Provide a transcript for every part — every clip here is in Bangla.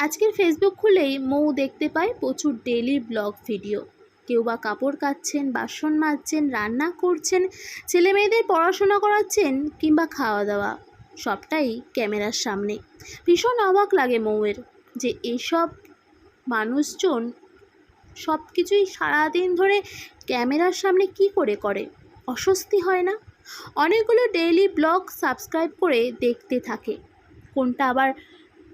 আজকের ফেসবুক খুলেই মৌ দেখতে পায় প্রচুর ডেলি ব্লগ ভিডিও কেউ বা কাপড় কাচ্ছেন, বাসন মাজছেন, রান্না করছেন ছেলে মেয়েদের পড়াশোনা করাচ্ছেন কিংবা খাওয়া দাওয়া সবটাই ক্যামেরার সামনে। ভীষণ অবাক লাগে মৌয়ের যে এইসব মানুষজন সব কিছুই সারাদিন ধরে ক্যামেরার সামনে কি করে করে? অস্বস্তি হয় না? অনেকগুলো ডেইলি ব্লগ সাবস্ক্রাইব করে দেখতে থাকে। কোনটা আবার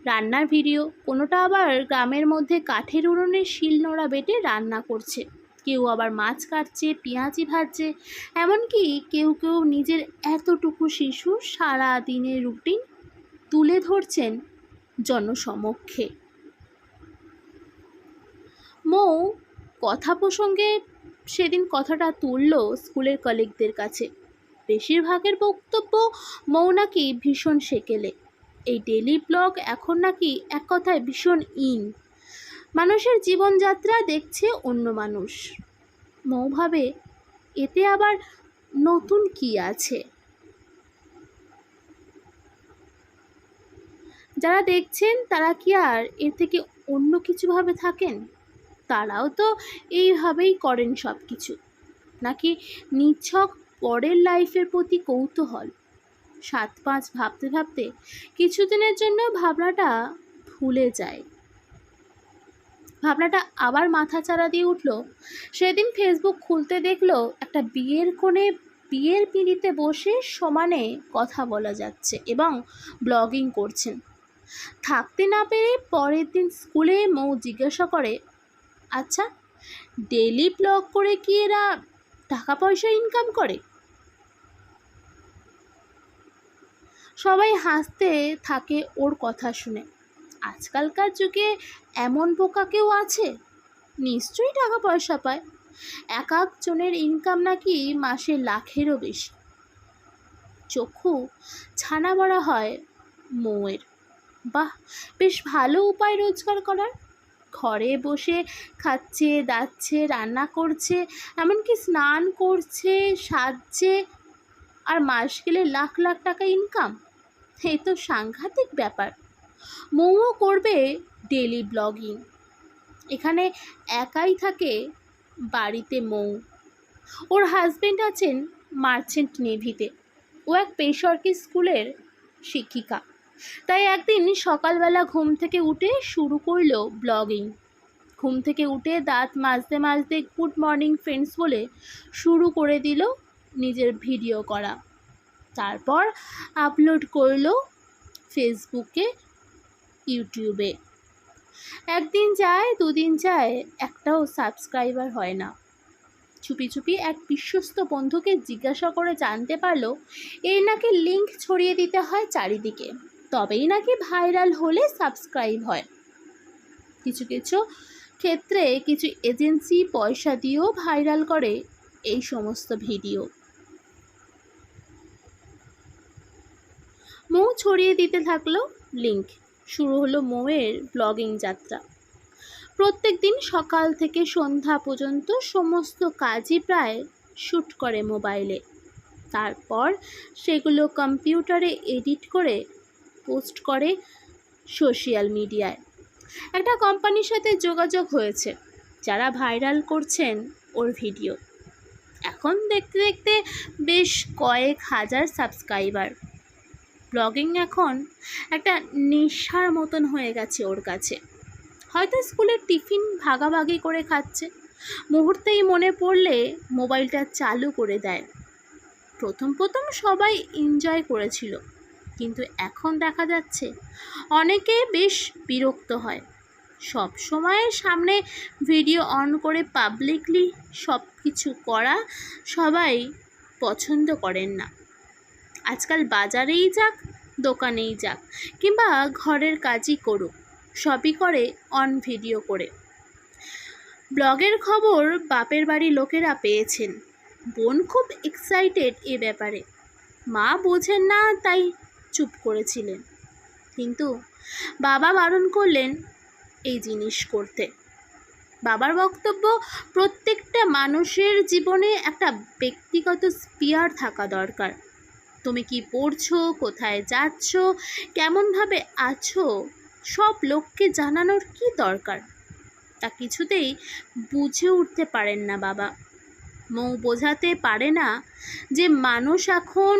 রান্নার ভিডিও। কোনোটা আবার গ্রামের মধ্যে কাঠের উনুনে শিলনোড়া বেটে রান্না করছে। কেউ আবার মাছ কাটছে, পেঁয়াজি ভাজছে, এমনকি কেউ কেউ নিজের এতটুকু শিশু সারা দিনের রুটিন তুলে ধরছেন জনসমক্ষে। মৌ কথা প্রসঙ্গে সেদিন কথাটা তুলল স্কুলের কলিগদের কাছে। বেশিরভাগের বক্তব্য মৌ নাকি ভীষণ সেকেলে। এই ডেলি ব্লগ এখন নাকি এক কথায় ভীষণ ইন মানুষের জীবনযাত্রা দেখছে অন্য মানুষ। মৌভাবে এতে আবার নতুন কি আছে? যারা দেখছেন, তারা কি আর এর থেকে অন্য কিছু ভাবে থাকেন? তারাও তো এইভাবেই করেন সব কিছু নাকি নিছক পরের লাইফের প্রতি কৌতূহল? সাত পাঁচ ভাবতে ভাবতে কিছুদিনের জন্য ভাবনাটা ভুলে যায়। ভাবনাটা আবার মাথা চারা দিয়ে উঠল। সেদিন ফেসবুক খুলতে দেখল একটা বিয়ের কোণে বিয়ের পিঁড়িতে বসে সমানে কথা বলা যাচ্ছে এবং ব্লগিং করছেন। থাকতে না পেরে পরের দিন স্কুলে মৌ জিজ্ঞাসা করে আচ্ছা ডেলি ব্লগ করে কি এরা টাকা পয়সা ইনকাম করে? সবাই হাসতে থাকে ওর কথা শুনে। আজকালকার যুগে এমন বোকা কেউ আছে? নিশ্চয়ই টাকা পয়সা পায়। এক একজনের ইনকাম নাকি মাসে লাখেরও বেশি। চক্ষু ছানা বড়া হয় মৌয়ের। বাহ, বেশ ভালো উপায় রোজগার করার। ঘরে বসে খাচ্ছে, দাচ্ছে, রান্না করছে, এমনকি স্নান করছে, সাজছে, আর মাস গেলে লাখ লাখ টাকা ইনকাম এই তো সাংঘাতিক ব্যাপার। মৌও করবে ডেলি ব্লগিং। এখানে একাই থাকে বাড়িতে মৌ। ওর হাজবেন্ড আছেন মার্চেন্ট নেভিতে। ও এক বেসরকারি স্কুলের শিক্ষিকা। তাই একদিন সকালবেলা ঘুম থেকে উঠে শুরু করল ব্লগিং। ঘুম থেকে উঠে দাঁত মাজতে মাজতে গুড মর্নিং ফ্রেন্ডস বলে শুরু করে দিল নিজের ভিডিও করা। তারপর আপলোড করল ফেসবুকে ইউটিউবে একদিন যায়, দুদিন যায়, একটাও সাবস্ক্রাইবার হয় না। চুপি চুপি এক বিশ্বস্ত বন্ধুকে জিজ্ঞাসা করে জানতে পারল এই নাকি লিঙ্ক ছড়িয়ে দিতে হয় চারিদিকে। তবেই নাকি ভাইরাল হলে সাবস্ক্রাইব হয়। কিছু কিছু ক্ষেত্রে কিছু এজেন্সি পয়সা দিয়েও ভাইরাল করে এই সমস্ত ভিডিও মৌ ছড়িয়ে দিতে থাকল লিঙ্ক। শুরু হলো মৌয়ের ব্লগিং যাত্রা। প্রত্যেক দিন সকাল থেকে সন্ধ্যা পর্যন্ত সমস্ত কাজই প্রায় শ্যুট করে মোবাইলে। তারপর সেগুলো কম্পিউটারে এডিট করে পোস্ট করে সোশ্যাল মিডিয়ায়। একটা কোম্পানির সাথে যোগাযোগ হয়েছে, যারা ভাইরাল করছেন ওর ভিডিও। এখন দেখতে দেখতে বেশ কয়েক হাজার সাবস্ক্রাইবার। ব্লগিং এখন একটা নেশার মতন হয়ে গেছে ওর কাছে। হয়তো স্কুলের টিফিন ভাগাভাগি করে খাচ্ছে। মুহূর্তেই মনে পড়লে মোবাইলটা চালু করে দেয়। প্রথম প্রথম সবাই এনজয় করেছিল। কিন্তু এখন দেখা যাচ্ছে অনেকে বেশ বিরক্ত হয়। সব সময় সামনে ভিডিও অন করে পাবলিকলি সব কিছু করা সবাই পছন্দ করেন না। আজকাল বাজারেই যাক, দোকানেই যাক, কিংবা ঘরের কাজই করুক, সবই করে অন ভিডিও করে। ব্লগের খবর বাপের বাড়ি লোকেরা পেয়েছেন। বোন খুব এক্সাইটেড এ ব্যাপারে। মা বোঝেন না, তাই চুপ করেছিলেন। কিন্তু বাবা বারণ করলেন এই জিনিস করতে। বাবার বক্তব্য, প্রত্যেকটা মানুষের জীবনে একটা ব্যক্তিগত স্পিয়ার থাকা দরকার। তুমি কি পড়ছো? কোথায় যাচ্ছ? কেমনভাবে আছো? সব লোককে জানানোর কি দরকার? তা কিছুতেই বুঝে উঠতে পারেন না বাবা। মৌ বোঝাতে পারে না যে মানুষ এখন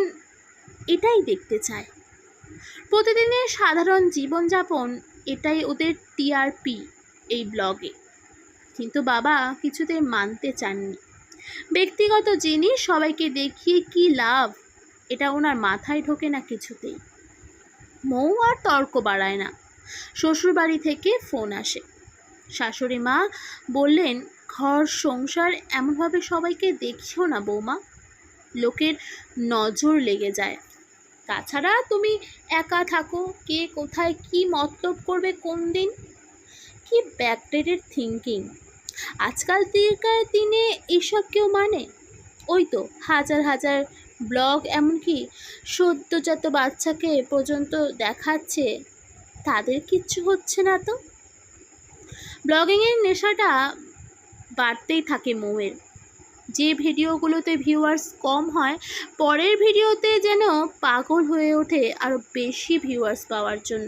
এটাই দেখতে চায়। প্রতিদিনের সাধারণ জীবনযাপন এটাই ওদের টিআরপি এই ব্লগে। কিন্তু বাবা কিছুতেই মানতে চাননি। ব্যক্তিগত জিনিস সবাইকে দেখিয়ে কি লাভ? এটা ওনার মাথায় ঢোকে না কিছুতেই। মৌ আর তর্ক বাড়ায় না। শ্বশুরবাড়ি থেকে ফোন আসে। শাশুড়ি মা বললেন, ঘর, সংসার এমনভাবে সবাইকে দেখিও না বৌমা। লোকের নজর লেগে যায়। তাছাড়া তুমি একা থাকো। কে কোথায় কি মতলব করবে কোন দিন? কি ব্যাকডেটেড থিঙ্কিং আজকাল দিনে এসব কেউ মানে? ওই তো হাজার হাজার ব্লগ এমনকি সদ্যজাত বাচ্চাকে পর্যন্ত দেখাচ্ছে, তাদের কিচ্ছু হচ্ছে না তো? ব্লগিংয়ের নেশাটা বাড়তেই থাকে মৌয়ের। যে ভিডিওগুলোতে ভিউয়ার্স কম হয়, পরের ভিডিওতে যেন পাগল হয়ে ওঠে আরও বেশি ভিউয়ার্স পাওয়ার জন্য।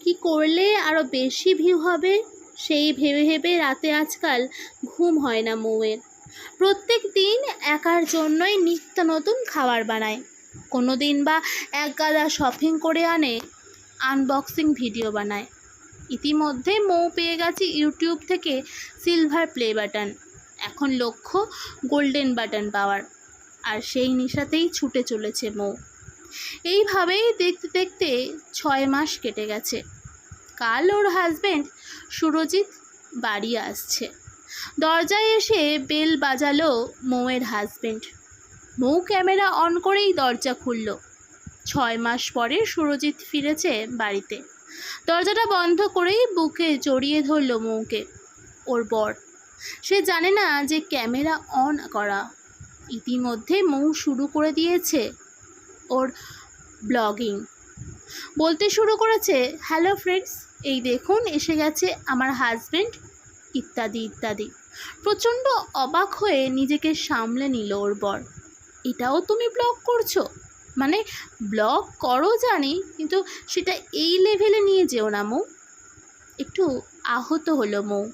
কি করলে আরও বেশি ভিউ হবে, সেই ভেবে ভেবে রাতে আজকাল ঘুম হয় না মৌয়ের। প্রত্যেক দিন একার জন্যই নিত্য নতুন খাবার বানায়। কোনো দিন বা এক গাদা শপিং করে আনে আনবক্সিং ভিডিও বানায়। ইতিমধ্যে মৌ পেয়ে গেছে ইউটিউব থেকে সিলভার প্লে বাটন এখন লক্ষ্য গোল্ডেন বাটন পাওয়ার। আর সেই নেশাতেই ছুটে চলেছে মৌ। এইভাবেই দেখতে দেখতে ছয় মাস কেটে গেছে। কাল ওর হাজবেন্ড সুরজিৎ বাড়ি আসছে। দরজায় এসে বেল বাজালো মৌয়ের হাজবেন্ড মৌ ক্যামেরা অন করেই দরজা খুলল। ছয় মাস পরে সুরজিৎ ফিরেছে বাড়িতে। দরজাটা বন্ধ করেই বুকে জড়িয়ে ধরল মৌকে। ওর বর। সে জানে না যে ক্যামেরা অন করা। ইতিমধ্যে মৌ শুরু করে দিয়েছে ওর ব্লগিং। বলতে শুরু করেছে, হ্যালো ফ্রেন্ডস, এই দেখুন, এসে গেছে আমার হাজবেন্ড ইত্যাদি ইত্যাদি। প্রচণ্ড অবাক হয়ে নিজেকে সামলে নিল ওর বর। এটাও তুমি ব্লগ করছ? মানে ব্লগ করো জানি, কিন্তু সেটা এই লেভেলে নিয়ে যেও না, মৌ। একটু আহত হলো মৌ।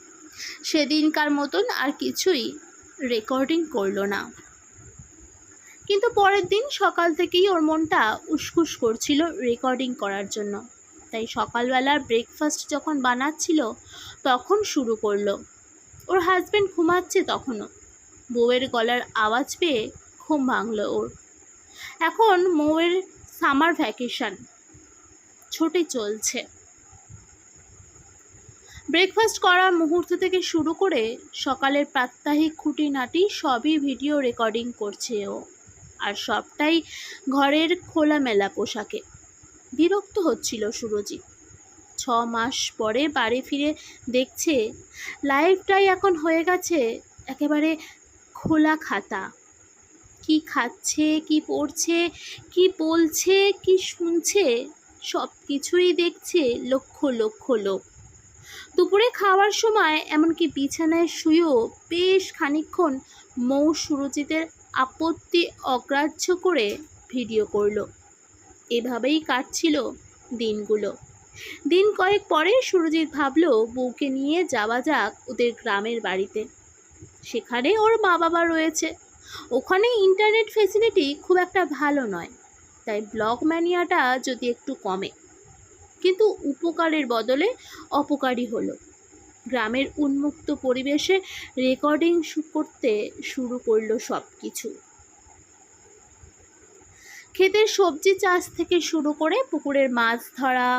সেদিনকার মতন আর কিছুই রেকর্ডিং করল না। কিন্তু পরের দিন সকাল থেকেই ওর মনটা উসকুস করছিল রেকর্ডিং করার জন্য। তাই সকালবেলার ব্রেকফাস্ট যখন বানাচ্ছিল, তখন শুরু করল। ওর হাজব্যান্ড ঘুমাচ্ছে তখনও। বউয়ের গলার আওয়াজ পেয়ে ঘুম ভাঙলো ওর। এখন মৌয়ের সামার ভ্যাকেশন ছুটি চলছে। ব্রেকফাস্ট করার মুহূর্ত থেকে শুরু করে সকালের প্রাত্যহিক খুঁটিনাটি সবই ভিডিও রেকর্ডিং করছে ও। আর সবটাই ঘরের খোলামেলা পোশাকে। বিরক্ত হচ্ছিল সুরজিৎ ছ মাস পরে বাড়ি ফিরে দেখছে, লাইফটাই এখন হয়ে গেছে একেবারে খোলা খাতা। কি খাচ্ছে, কি পড়ছে, কি বলছে, কি শুনছে সব কিছুই দেখছে লক্ষ লক্ষ লোক। দুপুরে খাওয়ার সময় এমনকি বিছানায় শুয়েও বেশ খানিকক্ষণ মৌ সুরজিতের আপত্তি অগ্রাহ্য করে ভিডিও করল। এভাবেই কাটছিল দিনগুলো। দিন কয়েক পরে সুরজিৎ ভাবলো, বউকে নিয়ে যাওয়া যাক ওদের গ্রামের বাড়িতে। সেখানে ওর মা বাবা রয়েছে। ওখানে ইন্টারনেট ফেসিলিটি খুব একটা ভালো নয়, তাই ব্লগ ম্যানিয়াটা যদি একটু কমে। কিন্তু উপকারের বদলে অপকারী হলো। গ্রামের উন্মুক্ত পরিবেশে রেকর্ডিং করতে শুরু করল সব কিছু ক্ষেতের সবজি চাষ থেকে শুরু করে পুকুরের মাছ ধরা,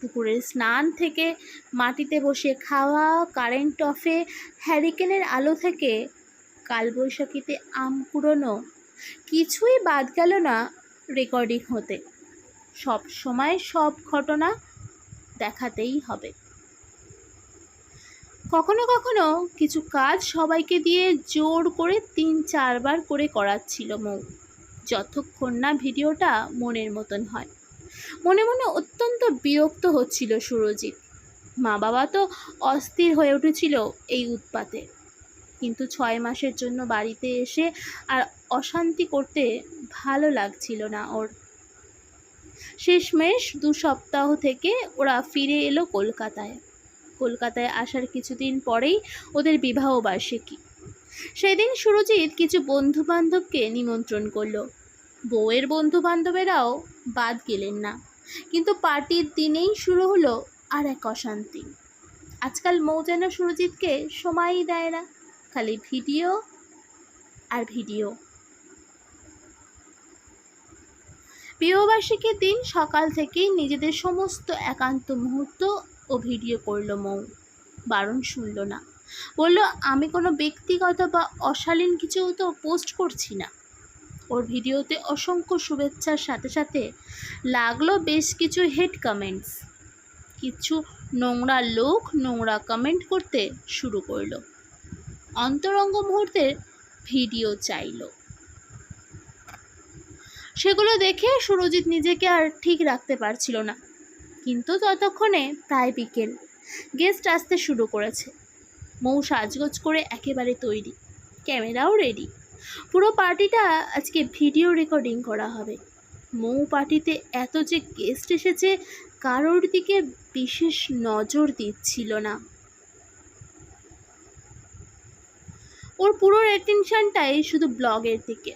পুকুরের স্নান থেকে মাটিতে বসে খাওয়া কারেন্ট অফে হ্যারিকেনের আলো থেকে কালবৈশাখীতে আম কুড়োনো, কিছুই বাদ গেল না রেকর্ডিং হতে। সব সময় সব ঘটনা দেখাতেই হবে। কখনো কখনো কিছু কাজ সবাইকে দিয়ে জোর করে তিন চারবার করে করাচ্ছিল মৌ। যতক্ষণ না ভিডিওটা মনের মতন হয়। মনে মনে অত্যন্ত বিরক্ত হচ্ছিল সুরজিৎ। মা বাবা তো অস্থির হয়ে উঠেছিল এই উৎপাতে। কিন্তু ছয় মাসের জন্য বাড়িতে এসে আর অশান্তি করতে ভালো লাগছিল না ওর। শেষমেশ দু সপ্তাহ থেকে ওরা ফিরে এলো কলকাতায়। কলকাতায় আসার কিছুদিন পরেই ওদের বিবাহ বার্ষিকী। সেদিন সুরজিৎ কিছু বন্ধু বান্ধবকে নিমন্ত্রণ করল। বউয়ের বন্ধু বান্ধবেরাও বাদ গেলেন না। কিন্তু পার্টির দিনেই শুরু হলো আর এক অশান্তি। আজকাল মৌ যেন সুরজিৎকে সময়ই দেয় না, খালি ভিডিও আর ভিডিও। বিবাহবার্ষিকীর দিন সকাল থেকেই নিজেদের সমস্ত একান্ত মুহূর্ত ও ভিডিও করল মৌ। বারণ শুনল না। বলল, আমি কোনো ব্যক্তিগত বা অশালীন কিছু তো পোস্ট করছি না। ওর ভিডিওতে অসংখ্য শুভেচ্ছার সাথে সাথে লাগল বেশ কিছু হেড কমেন্টস কিছু নোংরা লোক নোংরা কমেন্ট করতে শুরু করল। অন্তরঙ্গ মুহূর্তের ভিডিও চাইলো। সেগুলো দেখে সুরজিৎ নিজেকে আর ঠিক রাখতে পারছিল না। কিন্তু ততক্ষণে প্রায় বিকেল। গেস্ট আসতে শুরু করেছে। মৌ সাজগোজ করে একেবারে তৈরি। ক্যামেরাও রেডি পুরো পার্টিটা আজকে ভিডিও রেকর্ডিং করা হবে। মৌ পার্টিতে এত যে গেস্ট এসেছে, কারোর দিকে বিশেষ নজর দিচ্ছিল না। ওর পুরো অ্যাটেনশনটাই শুধু ব্লগের দিকে।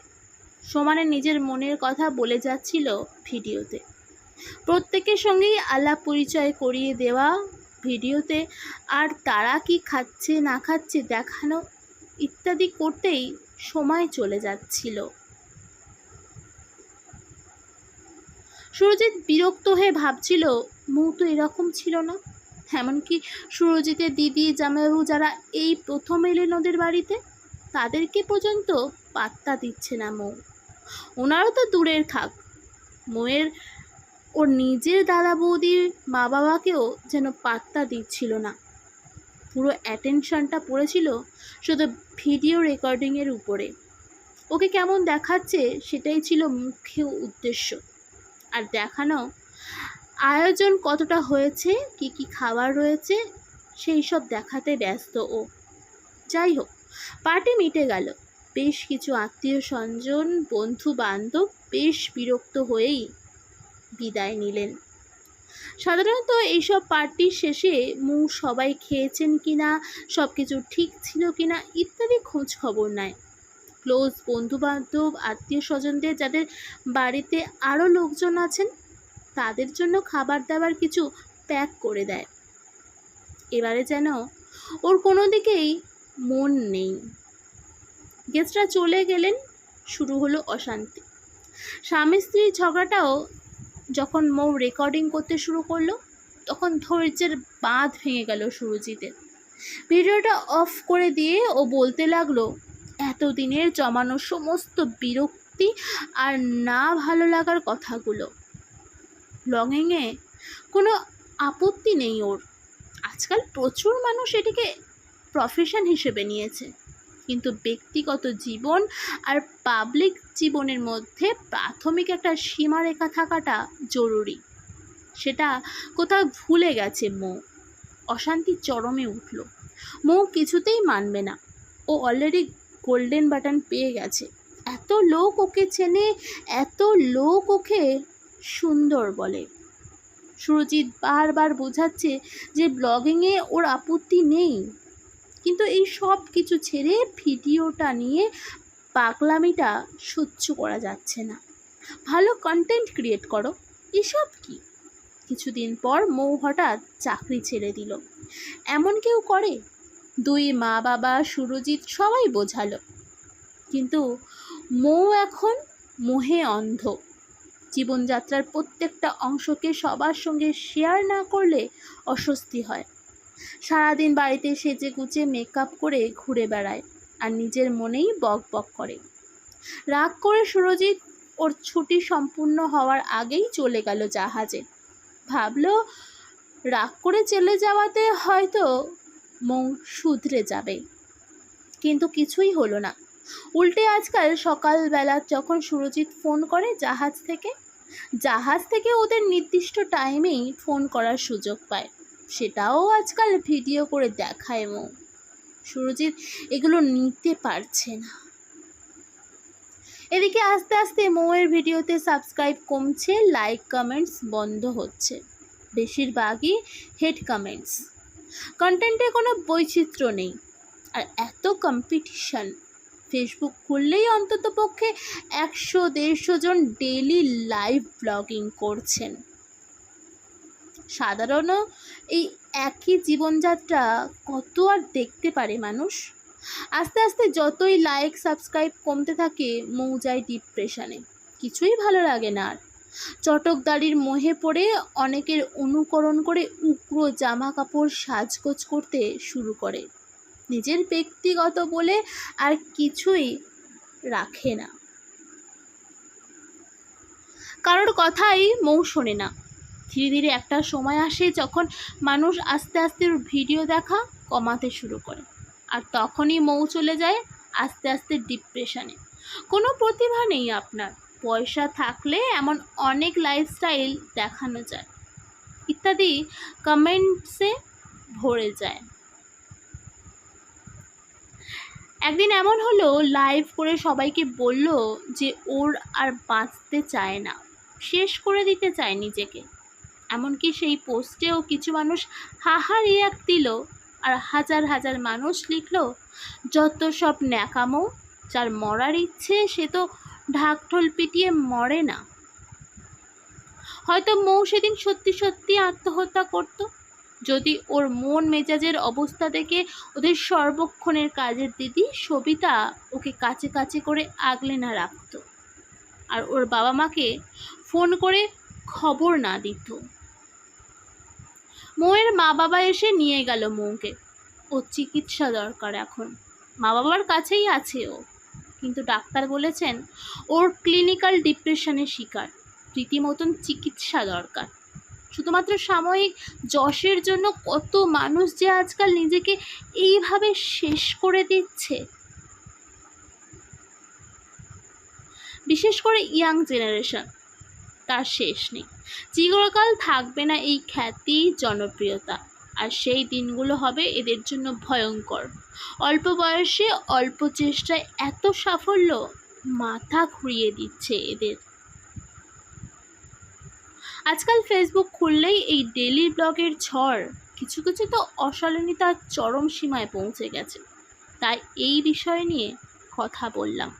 সমানে নিজের মনের কথা বলে যাচ্ছিল ভিডিওতে প্রত্যেকের সঙ্গেই আলাপ পরিচয় করিয়ে দেওয়া ভিডিওতে, আর তারা কি খাচ্ছে, না খাচ্ছে দেখানো ইত্যাদি করতেই সময় চলে যাচ্ছিল। সুরজিৎ বিরক্ত হয়ে ভাবছিল, মৌ তো এরকম ছিল না? এমনকি সুরজিতের দিদি, জামাইবাবু যারা এই প্রথম এলেন ওদের বাড়িতে, তাদেরকে পর্যন্ত পাত্তা দিচ্ছে না মৌ। ওনারও তো দূরের থাক। মৌয়ের ওর নিজের দাদা বৌদির মা বাবাকেও যেন পাত্তা দিচ্ছিল না। পুরো অ্যাটেনশনটা পড়েছিল শুধু ভিডিও রেকর্ডিংয়ের উপরে। ওকে কেমন দেখাচ্ছে সেটাই ছিল মুখ্য উদ্দেশ্য। আর দেখানো আয়োজন কতটা হয়েছে, কি কি খাবার রয়েছে, সেই সব দেখাতে ব্যস্ত ও। যাই হোক, পার্টি মিটে গেল। বেশ কিছু আত্মীয় স্বজন বন্ধু বান্ধব বেশ বিরক্ত হয়েই বিদায় নিলেন। সাধারণত এইসব পার্টির শেষে মু সবাই খেয়েছেন কিনা সব কিছু ঠিক ছিল কিনা ইত্যাদি খোঁজ খবর নেয়। ক্লোজ বন্ধু বান্ধব আত্মীয় স্বজনদের যাদের বাড়িতে আরও লোকজন আছেন, তাদের জন্য খাবার দাবার কিছু প্যাক করে দেয়। এবারে যেন ওর কোনো দিকেই মন নেই। গেস্টরা চলে গেলেন, শুরু হলো অশান্তি। স্বামী স্ত্রীর ঝগড়াটাও যখন মৌ রেকর্ডিং করতে শুরু করল, তখন ধৈর্যের বাঁধ ভেঙে গেল সুরজিতের। ভিডিওটা অফ করে দিয়ে ও বলতে লাগল, এতদিনের জমানো সমস্ত বিরক্তি আর না ভালো লাগার কথাগুলো। ব্লগিংয়ে কোনো আপত্তি নেই ওর। আজকাল প্রচুর মানুষ এটিকে প্রফেশন হিসেবে নিয়েছে। কিন্তু ব্যক্তিগত জীবন আর পাবলিক জীবনের মধ্যে প্রাথমিক একটা সীমারেখা থাকাটা জরুরি। সেটা কোথাও ভুলে গেছে মো। অশান্তি চরমে উঠল। মৌ কিছুতেই মানবে না। ও অলরেডি গোল্ডেন বাটন পেয়ে গেছে। এত লোক ওকে চেনে, এত লোক ওকে সুন্দর বলে। সুরজিৎ বারবার বোঝাচ্ছে যে ব্লগিংয়ে ওর আপত্তি নেই। কিন্তু এই সব কিছু ছেড়ে ভিডিওটা নিয়ে পাগলামিটা সহ্য করা যাচ্ছে না। ভালো কন্টেন্ট ক্রিয়েট করো। এসব কি? কিছুদিন পর মৌ হঠাৎ চাকরি ছেড়ে দিল। এমন কেউ করে? দুই মা বাবা, সুরজিৎ সবাই বোঝালো। কিন্তু মৌ এখন মোহে অন্ধ। জীবনযাত্রার প্রত্যেকটা অংশকে সবার সঙ্গে শেয়ার না করলে অস্বস্তি হয়। সারাদিন বাড়িতে সেজে গুজে মেকআপ করে ঘুরে বেড়ায় আর নিজের মনেই বক বক করে। রাগ করে সুরজিৎ ওর ছুটি সম্পূর্ণ হওয়ার আগেই চলে গেল জাহাজে। ভাবলো, রাগ করে চলে যাওয়াতে হয়তো মৌ শুধরে যাবে। কিন্তু কিছুই হলো না। উল্টে আজকাল সকালবেলা যখন সুরজিৎ ফোন করে জাহাজ থেকে জাহাজ থেকে ওদের নির্দিষ্ট টাইমেই ফোন করার সুযোগ পায়। সেটাও আজকাল ভিডিও করে দেখায় মৌ। সুরজিৎ এগুলো নিতে পারছে না। এদিকে আস্তে আস্তে মৌয়ের ভিডিওতে সাবস্ক্রাইব কমছে লাইক কমেন্টস বন্ধ হচ্ছে। বেশিরভাগই হেড কমেন্টস কন্টেন্টে কোনো বৈচিত্র্য নেই। আর এত কম্পিটিশান ফেসবুক খুললেই অন্তত পক্ষে একশো দেড়শো জন ডেলি লাইভ ব্লগিং করছেন। সাধারণ এই একই জীবনযাত্রা কত আর দেখতে পারে মানুষ? আস্তে আস্তে যতই লাইক সাবস্ক্রাইব কমতে থাকে মৌ যায় ডিপ্রেশনে কিছুই ভালো লাগে না আর। চটকদারির মোহে পড়ে অনেকের অনুকরণ করে উগ্র জামা কাপড় সাজগোজ করতে শুরু করে। নিজের ব্যক্তিগত বলে আর কিছুই রাখে না। কারোর কথাই মৌ শোনে না। ধীরে ধীরে একটা সময় আসে যখন মানুষ আস্তে আস্তে ভিডিও দেখা কমাতে শুরু করে। আর তখনই মৌ চলে যায় আস্তে আস্তে ডিপ্রেশনে কোনো প্রতিভা নেই আপনার। পয়সা থাকলে এমন অনেক লাইফস্টাইল দেখানো যায়। ইত্যাদি কমেন্টসে ভরে যায়। একদিন এমন হলো লাইভ করে সবাইকে বলল যে ওর আর বাঁচতে চায় না। শেষ করে দিতে চায় নিজেকে। এমনকি সেই পোস্টেও কিছু মানুষ হাহা রিয়াক্ট দিল আর হাজার হাজার মানুষ লিখল, যত সব ন্যাকামো, যার মরার ইচ্ছে, সে তো ঢাকঢোল পিটিয়ে মরে না। হয়তো মৌ সেদিন সত্যি সত্যি আত্মহত্যা করত। যদি ওর মন মেজাজের অবস্থা দেখে ওদের সর্বক্ষণের কাজের দিদি সবিতা ওকে কাছে কাছে করে আগলে না রাখত। আর ওর বাবা মাকে ফোন করে খবর না দিত। মৌয়ের মা বাবা এসে নিয়ে গেল মৌকে। ও চিকিৎসা দরকার এখন। মা বাবার কাছেই আছে ও। কিন্তু ডাক্তার বলেছেন, ওর ক্লিনিক্যাল ডিপ্রেশনের শিকার। রীতিমতন চিকিৎসা দরকার। শুধুমাত্র সাময়িক যশের জন্য কত মানুষ যে আজকাল নিজেকে এইভাবে শেষ করে দিচ্ছে। বিশেষ করে ইয়াং জেনারেশন। তার শেষ নেই। চিরকাল থাকবে না এই খ্যাতি, জনপ্রিয়তা। আর সেই দিনগুলো হবে এদের জন্য ভয়ঙ্কর। অল্প বয়সে অল্প চেষ্টায় এত সাফল্য মাথা ঘুরিয়ে দিচ্ছে এদের। আজকাল ফেসবুক খুললেই এই ডেলি ব্লগের ঝড় কিছু কিছু তো অশালীনতার চরম সীমায় পৌঁছে গেছে। তাই এই বিষয় নিয়ে কথা বললাম।